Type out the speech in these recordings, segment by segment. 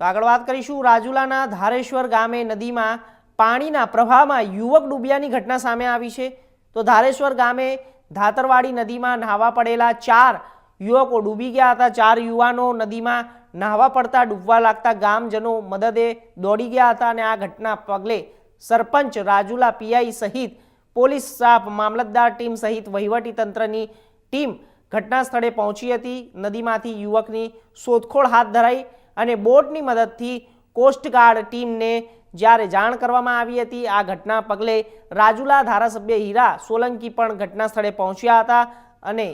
તો આગળ વાત કરીશું રાજુલાના ધારેશ્વર ગામે નદીમાં પાણીના પ્રવાહમાં યુવક ડૂબ્યાની ઘટના સામે આવી છે. તો ધારેશ્વર ગામે ધાતરવાડી નદીમાં નહાવા પડેલા ચાર યુવકો ડૂબી ગયા હતા. ચાર યુવાનો નદીમાં નહાવા પડતા ડૂબવા લાગતા ગામજનો મદદે દોડી ગયા હતા અને આ ઘટના પગલે સરપંચ રાજુલા પીઆઈ સહિત પોલીસ સ્ટાફ, મામલતદાર ટીમ સહિત વહીવટી તંત્રની ટીમ ઘટના સ્થળે પહોંચી હતી. નદીમાંથી યુવકની શોધખોળ હાથ ધરાઈ અને બોટની મદદથી કોસ્ટગાર્ડ ટીમને જ્યારે જાણ કરવામાં આવી હતી, આ ઘટના પગલે રાજુલા ધારાસભ્ય હીરા સોલંકી પણ ઘટના સ્થળે પહોંચ્યા હતા અને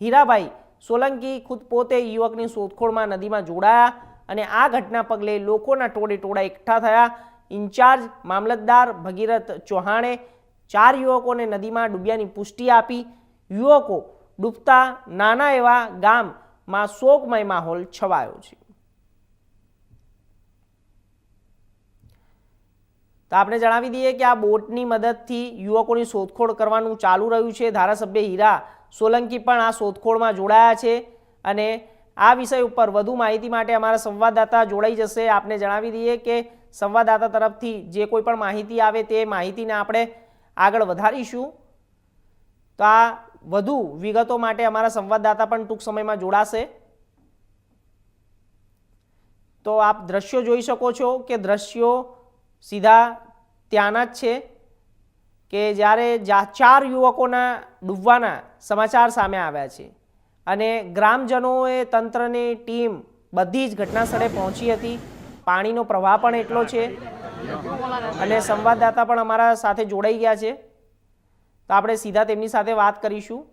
હીરાભાઈ સોલંકી ખુદ પોતે યુવકની શોધખોળમાં નદીમાં જોડાયા અને આ ઘટના પગલે લોકોના ટોળે ટોળા એકઠા થયા. ઇન્ચાર્જ મામલતદાર ભગીરથ ચૌહાણે ચાર યુવકોને નદીમાં ડૂબ્યાની પુષ્ટિ આપી. યુવકો ડૂબતા નાના એવા ગામમાં શોકમય માહોલ છવાયો છે. તો આપણે જણાવી દઈએ કે આ બોટની મદદથી યુવકોની શોધખોળ કરવાનું ચાલુ રહ્યું છે. ધારાસભ્ય હીરા સોલંકી પણ આ શોધખોળમાં જોડાયા છે અને આ વિષય ઉપર વધુ માહિતી માટે અમારા સંવાદદાતા જોડાઈ જશે. આપને જણાવી દઈએ કે સંવાદદાતા તરફથી જે કોઈ પણ માહિતી આવે તે માહિતીને આપણે આગળ વધારીશું. તો આ વધુ વિગતો માટે અમારા સંવાદદાતા પણ ટૂંક સમયમાં જોડાશે. તો આપ દ્રશ્યો જોઈ શકો છો કે દ્રશ્યો સીધા ત્યાંના જ છે કે જ્યારે ચાર યુવકોના ડૂબવાના સમાચાર સામે આવ્યા છે. અને ગ્રામજનોએ તંત્રની ટીમ બધી જ ઘટના સ્થળે પહોંચી હતી. પાણીનો પ્રવાહ પણ એટલો છે. અને સંવાદદાતા પણ અમારા સાથે જોડાઈ ગયા છે. તો આપણે સીધા તેમની સાથે વાત કરીશું.